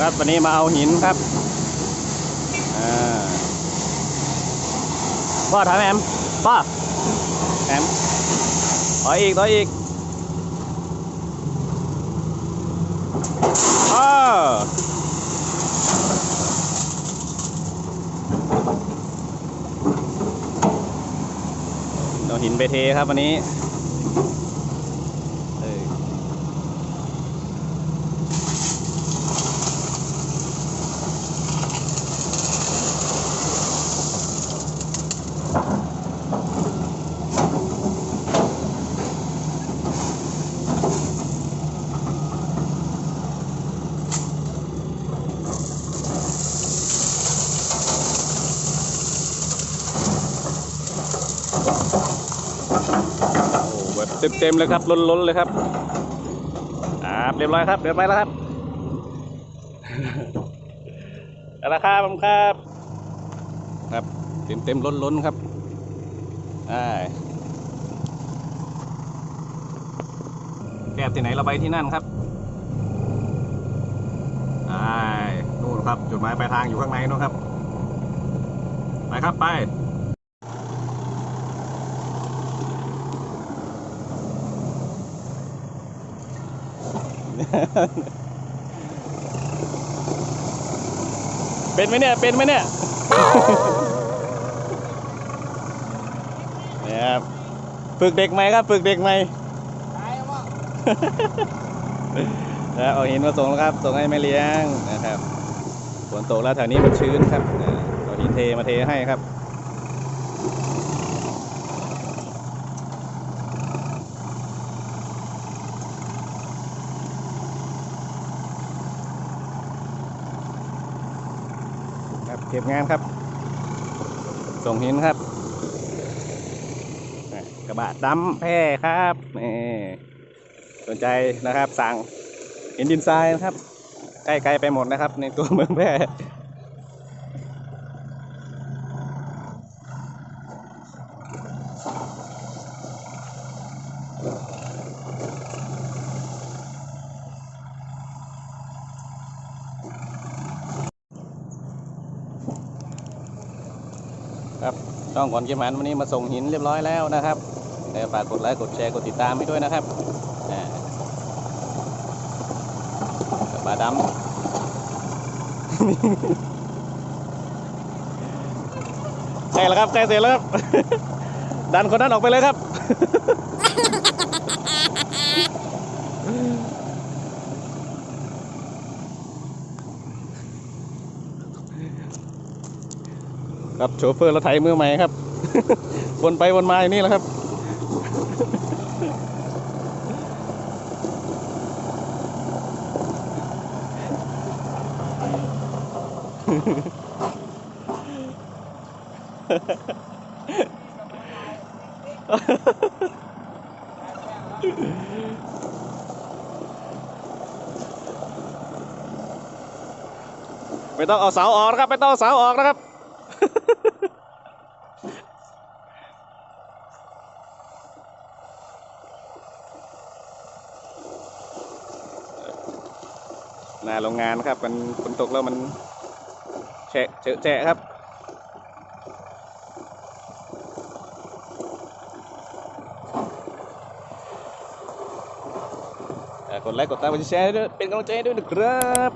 ครับวันนี้มาเอาหินครับอพ่อถามแอมพ่อแอมต่ออีกต่ออีกอ้าวเอาหินไปเทครับวันนี้ เต็มๆเลยครับล้นๆเลยครับครับเรียบร้อยครับเรียบร้อยแล้วครับราคาผมครับ ครับเต็มๆล้นๆครับอ่าแก้บที่ไหนเราไปที่นั่นครับอ่านู่นครับ จุดหมายปลายทางอยู่ข้างในนู่นครับ ไปครับไป เป็นไหมเนี่ย เป็นไหมเนี่ยเนี่ยครับฝึกเด็กใหม่ครับฝึกเด็กใหม่แล้วเอาหินมาส่งแล้วครับ ส่งให้แม่เลี้ยงนะครับฝนตกแล้วแถวนี้มันชื้นครับอ่าเอาหินเทมาเทให้ครับ ครับเก็บงานครับ ส่งหินครับกระบะดำแพร่ครับนี่สนใจนะครับสั่งหินดินทรายนะครับใกล้ๆไปหมดนะครับ ในตัวเมืองแพร่ ครับช่องก่อนเกมหันวันนี้มาส่งหินเรียบร้อยแล้วนะครับแล้วฝากกดไลค์กดแชร์กดติดตามให้ด้วยนะครับปลาดำใกล้แล้วครับใกล้เสร็จแล้วครับ ดันคนนั้นออกไปเลยครับ ครับโชเฟอร์รถไถมือใหม่ครับ วนไปวนมาอย่างนี้แหละครับ ไม่ต้องเอาเสาออกนะครับ ไม่ต้องเอาเสาออกนะครับ หน้าโรงงานครับ มันฝนตกแล้วมันแฉะเจอะแฉะครับกดไลค์กดติดตามกดแชร์ด้วยเป็นกำลังใจด้วยนะครับ